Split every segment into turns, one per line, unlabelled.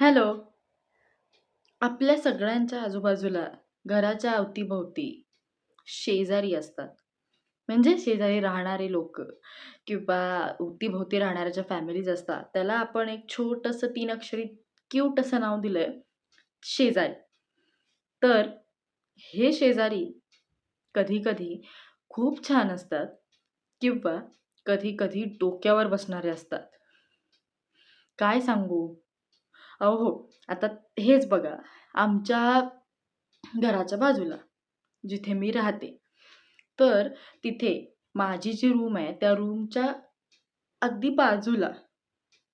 Hello. आपल्या सगळ्यांच्या आजूबाजूला, घराच्या अवतीभोवती शेजारी असतात. म्हणजे शेजारी राहणारे लोक किंवा अवतीभोवती राहणाऱ्या ज्या फॅमिलीज असतात, त्याला आपण एक छोटंसं तीन अक्षरी क्यूट असं नाव दिलंय, शेजारी. तर हे शेजारी कधी-कधी खूप छान असतात किंवा कधी-कधी डोक्यावर बसणारे असतात. काय सांगू? अहो हो, आता हेच बघा, आमच्या घराच्या बाजूला, जिथे मी राहते, तर तिथे माझी जी रूम आहे, त्या रूमच्या अगदी बाजूला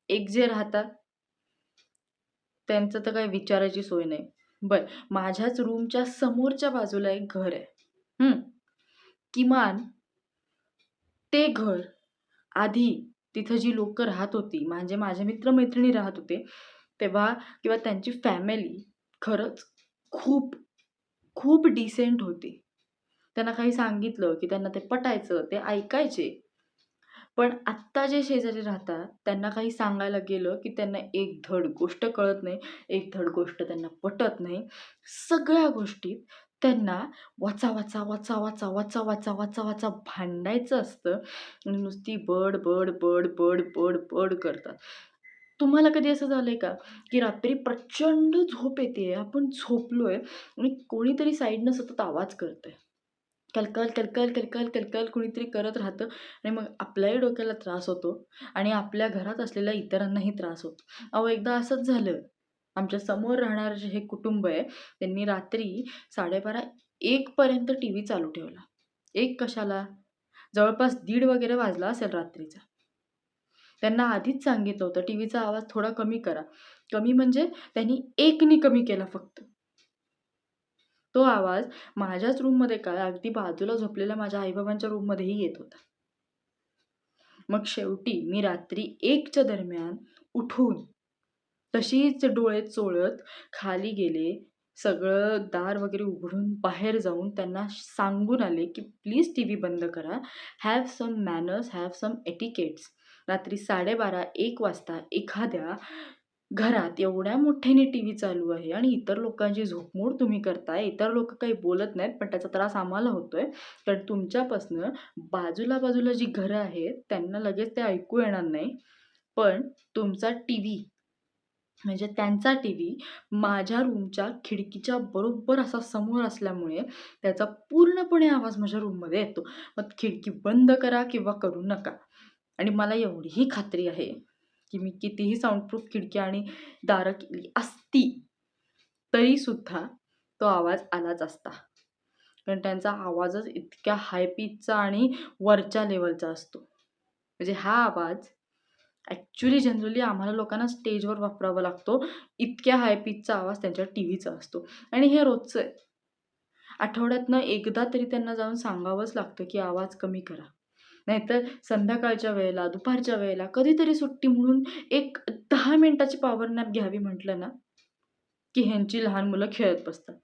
एक जे राहतात त्यांचं तर काही विचारायची सोय नाही. बरं, माझ्याच रूमच्या समोरच्या बाजूला एक घर आहे. किमान ते घर आधी तिथं जी लोक राहत होती, म्हणजे माझे मित्र-मैत्रिणी राहत होते, तेव्हा किंवा त्यांची फॅमिली खरंच खूप, खूप डिसेंट होती. त्यांना काही सांगितलं, की त्यांना ते पटायचं, ते ऐकायचे. पण आत्ता जे शेजारी राहतात, त्यांना काही सांगायला गेलं, की त्यांना एक धड गोष्ट कळत नाही, एक धड गोष्ट त्यांना पटत नाही. सगळ्या गोष्टीत त्यांना वाचा वाचा वाचा वाचा वाचा वाचा वाचा वाचा भांडायचं असतं आणि नुसती बड, बड, बड, बड, बड, बड करतात. तुम्हाला कधी असं झालं आहे का, की रात्री प्रचंड झोप येतेय, आपण झोपलो आहे आणि कोणीतरी साईडनं सतत आवाज करतंय. कलकल, कलकल, कलकल, कलकल कुणीतरी करत राहतं आणि मग आपल्याही डोक्याला त्रास होतो आणि आपल्या घरात असलेल्या इतरांनाही त्रास होतो. अहो, एकदा असंच झालं. आमच्यासमोर राहणारं जे हे कुटुंब आहे, त्यांनी रात्री साडेबारा एकपर्यंत टी व्ही चालू ठेवला. एक कशाला? जवळपास दीड वगैरे वाजला असेल रात्रीचा. त्यांना आधीच सांगितलं होतं, टी व्हीचा आवाज थोडा कमी करा. कमी म्हणजे त्यांनी एकनी कमी केला फक्त. तो आवाज माझ्याच रूममध्ये काय, अगदी बाजूला झोपलेल्या माझ्या आई-बाबांच्या रूममध्येही येत होता. मग शेवटी मी रात्री एकच्या दरम्यान उठून, तशीच डोळे चोळत खाली गेले. सगळं दार वगैरे उघडून बाहेर जाऊन त्यांना सांगून आले, की प्लीज टी व्ही बंद करा. Have some manners, have some etiquettes. रात्री 12:30-1 वाजता एखाद्या घरात एवढ्या मोठ्याने टी व्ही चालू आहे आणि इतर लोकांची झोपमोड तुम्ही करताय. इतर लोकं काही बोलत नाहीत, पण त्याचा त्रास आम्हाला होतो आहे कारण तुमच्यापासनं बाजूला-बाजूला जी घरं आहेत, त्यांना लगेच ते ऐकू येणार नाही. पण तुमचा टी व्ही म्हणजे त्यांचा टी व्ही माझ्या रूमच्या खिडकीच्या बरोबर असा समोर असल्यामुळे त्याचा पूर्णपणे आवाज माझ्या रूममध्ये येतो. मग खिडकी बंद करा किंवा करू नका. आणि मला एवढीही खात्री आहे, की मी कितीही साऊंडप्रूफ खिडकी आणि दारं केली असती, तरीसुद्धा तो आवाज आलाच असता. कारण त्यांचा आवाजच इतक्या हाय पिचचा आणि वरच्या लेवलचा असतो. म्हणजे हा आवाज ॲक्च्युली जनरली आम्हाला लोकांना स्टेजवर वापरावा लागतो. इतक्या हाय पिचचा आवाज त्यांच्या टीव्हीचा असतो आणि हे रोजचं आहे. आठवड्यातनं एकदा तरी त्यांना जाऊन सांगावंच लागतं, की आवाज कमी करा. नाहीतर संध्याकाळच्या वेळेला, दुपारच्या वेळेला कधीतरी सुट्टी म्हणून एक दहा मिनटाची पॉवर नॅप घ्यावी म्हटलं ना, की ह्यांची लहान मुलं खेळत बसतात.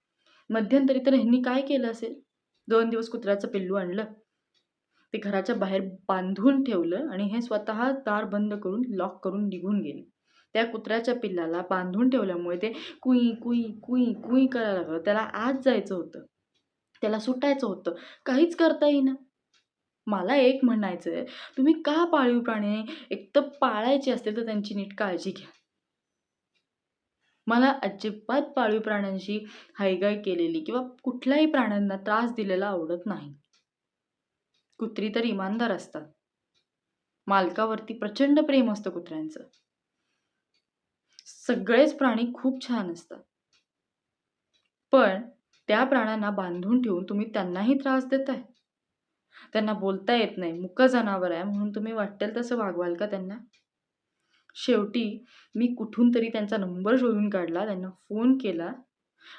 मध्यंतरी तर ह्यांनी काय केलं असेल? दोन दिवस कुत्र्याचं पिल्लू आणलं. ते घराच्या बाहेर बांधून ठेवलं आणि हे स्वतः दार बंद करून, लॉक करून निघून गेले. त्या कुत्र्याच्या पिल्लाला बांधून ठेवल्यामुळे ते कुई, कुई, कुई, कुई करायला लागलं. त्याला आत जायचं होतं. त्याला सुटायचं होतं. काहीच करता येईना. मला एक म्हणायचं आहे तुम्ही का पाळीव प्राणी एकतर पाळायचे असतील, तर त्यांची नीट काळजी घ्या. मला अजिबात पाळीव प्राण्यांशी हायगाय केलेली किंवा कुठल्याही प्राण्यांना त्रास दिलेला आवडत नाही. कुत्री तर इमानदार असतात. मालकावरती प्रचंड प्रेम असतं कुत्र्यांचं. सगळेच प्राणी खूप छान असतात. पण त्या प्राण्यांना बांधून ठेवून तुम्ही त्यांनाही त्रास देताय. त्यांना बोलता येत नाही, मुकं जनावर आहे म्हणून तुम्ही वाटेल तसं वागवाल का त्यांना? शेवटी मी कुठून तरी त्यांचा नंबर शोधून काढला, त्यांना फोन केला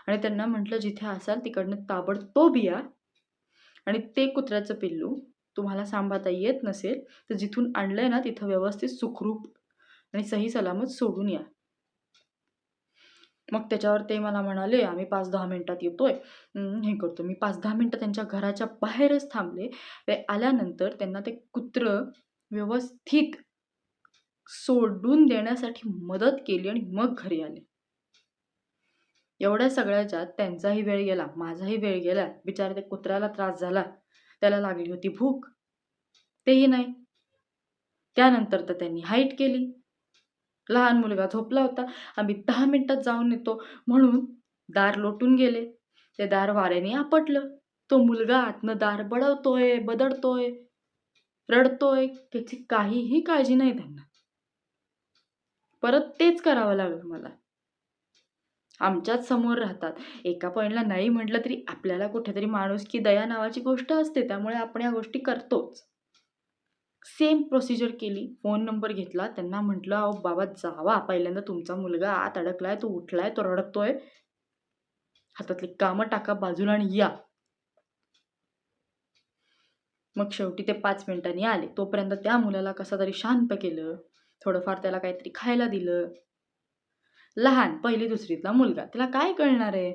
आणि त्यांना म्हटलं, जिथे असाल तिकडनं ताबडतोब या आणि ते कुत्र्याचं पिल्लू तुम्हाला सांभाळता येत नसेल, तर जिथून आणलं आहे ना, तिथं व्यवस्थित सुखरूप आणि सही सलामत सोडून या. मग त्याच्यावर ते मला म्हणाले, आम्ही पाच दहा मिनटात येतोय. आहे हे करतो. मी पाच दहा मिनटं त्यांच्या घराच्या बाहेरच थांबले. ते आल्यानंतर त्यांना ते कुत्रं व्यवस्थित सोडून देण्यासाठी मदत केली आणि मग घरी आले. एवढ्या सगळ्याच्यात त्यांचाही वेळ गेला माझाही वेळ गेला बिचारा त्या कुत्र्याला त्रास झाला त्याला लागली होती भूक तेही नाही त्यानंतर तर त्यांनी हाईट केली लहान मुलगा झोपला होता. आम्ही दहा मिनिटात जाऊन येतो. म्हणून दार लोटून गेले. ते दार वाऱ्याने आपटलं. तो मुलगा आतनं दार बडवतोय बदडतोय रडतोय. त्याची काहीही काळजी नाही त्यांना. परत तेच करावं लागलं मला. आमच्याच समोर राहतात. एका पॉईंटला नाही म्हटलं तरी आपल्याला कुठेतरी माणूस की दया नावाची गोष्ट असते. त्यामुळे आपण या गोष्टी करतोच. सेम प्रोसिजर केली. फोन नंबर घेतला. त्यांना म्हटलं अहो बाबा जावा. पहिल्यांदा तुमचा मुलगा आत अडकलाय. तो उठलाय. तो रडतोय. हातातली कामं टाका बाजूला आणि या. मग शेवटी ते पाच मिनिटांनी आले. तोपर्यंत त्या मुलाला कसा तरी शांत केलं. थोडंफार त्याला काहीतरी खायला दिलं. लहान पहिली दुसरीतला मुलगा. त्याला काय कळणार आहे?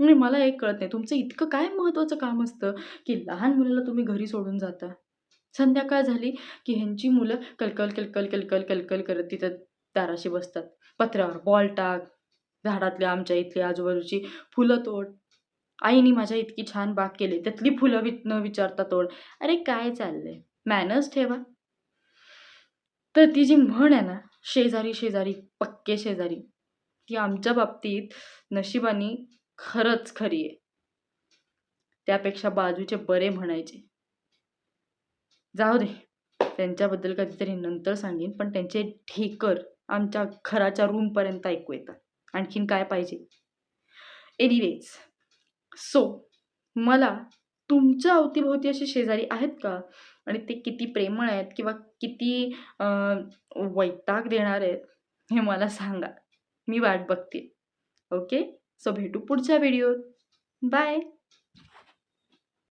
आणि मला एक कळत नाही. तुमचं इतकं काय महत्त्वाचं काम असतं की लहान मुलाला तुम्ही घरी सोडून जाता? संध्याकाळ झाली की ह्यांची मुलं कलकल कलकल कलकल कलकल करत तिथं दाराशी बसतात. पत्र्यावर बॉल टाक झाडातल्या आमच्या इथली आजूबाजूची फुलं तोड. आईने माझ्या इतकी छान बाग केली त्यातली फुलं वि न विचारता तोड. अरे काय चाललंय? मॅनर्स ठेवा. तर ती जी म्हण आहे ना शेजारी शेजारी पक्के शेजारी ती आमच्या बाबतीत नशिबानी खरंच खरी आहे. त्यापेक्षा बाजूचे बरे म्हणायचे. जाऊ दे. त्यांच्याबद्दल कधीतरी नंतर सांगेन पण त्यांचे ठेकर आमच्या घराच्या रूमपर्यंत ऐकू येतात. आणखीन काय पाहिजे? एनिवेज सो मला तुमच्या अवतीभोवती असे शेजारी आहेत का? आणि ते किती प्रेमळ आहेत किंवा किती वैताग देणार आहेत हे मला सांगा. मी वाट बघते. ओके सो भेटू पुढच्या व्हिडिओत बाय